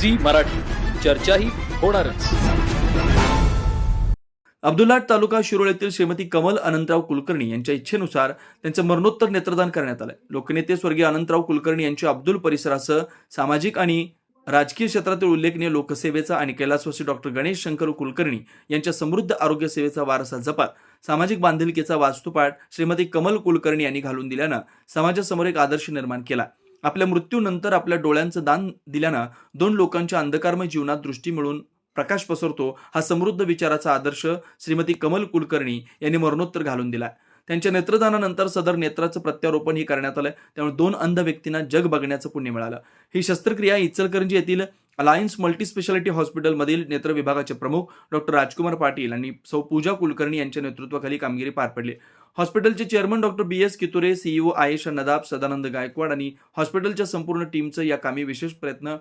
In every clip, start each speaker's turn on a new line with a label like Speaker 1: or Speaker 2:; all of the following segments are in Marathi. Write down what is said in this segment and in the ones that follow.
Speaker 1: झी मराठी. चर्चाही होणारच.
Speaker 2: अब्दुल्लाट तालुका शिरोळ येथील श्रीमती कमल अनंतराव कुलकर्णी यांच्या इच्छेनुसार त्यांचं मरणोत्तर नेत्रदान करण्यात आलं लोकनेते स्वर्गीय अनंतराव कुलकर्णी यांच्या अब्दुल परिसरासह सामाजिक आणि राजकीय क्षेत्रातील उल्लेखनीय लोकसेवेचा आणि कैलासवासी डॉक्टर गणेश शंकर कुलकर्णी यांच्या समृद्ध आरोग्य सेवेचा वारसा जपात सामाजिक बांधिलकीचा वास्तुपाठ श्रीमती कमल कुलकर्णी यांनी घालून दिल्यानं समाजासमोर एक आदर्श निर्माण केला. आपल्या मृत्यूनंतर आपल्या डोळ्यांचं दान दिल्यानं दोन लोकांच्या अंधकारमय जीवनात दृष्टी मिळून प्रकाश पसरतो. हा समृद्ध विचाराचा आदर्श श्रीमती कमल कुलकर्णी यांनी मरणोत्तर घालून दिला त्यांच्या नेत्रदानानंतर सदर नेत्राचं प्रत्यारोपण ही करण्यात आलं त्यामुळे दोन अंध व्यक्तींना जग बघण्याचं पुण्य मिळालं. ही शस्त्रक्रिया इचलकरंजी येथील अलायन्स मल्टीस्पेशालिटी हॉस्पिटलमधील नेत्र विभागाचे प्रमुख डॉक्टर राजकुमार पाटील आणि सौ पूजा कुलकर्णी यांच्या नेतृत्वाखाली कामगिरी पार पडली. हॉस्पिटलचे chairman doctor B S Kiture CEO Ayesha Nadab Sadanand Gaikwad आणि हॉस्पिटलच्या संपूर्ण टीमचं या कामी विशेष प्रयत्न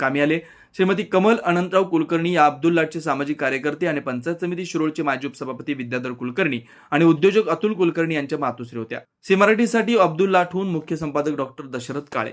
Speaker 2: कामी आले. श्रीमती कमल अनंतराव कुलकर्णी या अब्दुल्लाटचे सामाजिक कार्यकर्ते आणि पंचायत समिती शिरोळचे माजी उपसभापती विद्याधर कुलकर्णी आणि उद्योजक अतुल कुलकर्णी यांच्या मातोश्री होत्या. सी मराठीसाठी अब्दुल्लाटहून मुख्य संपादक डॉक्टर दशरथ काळे.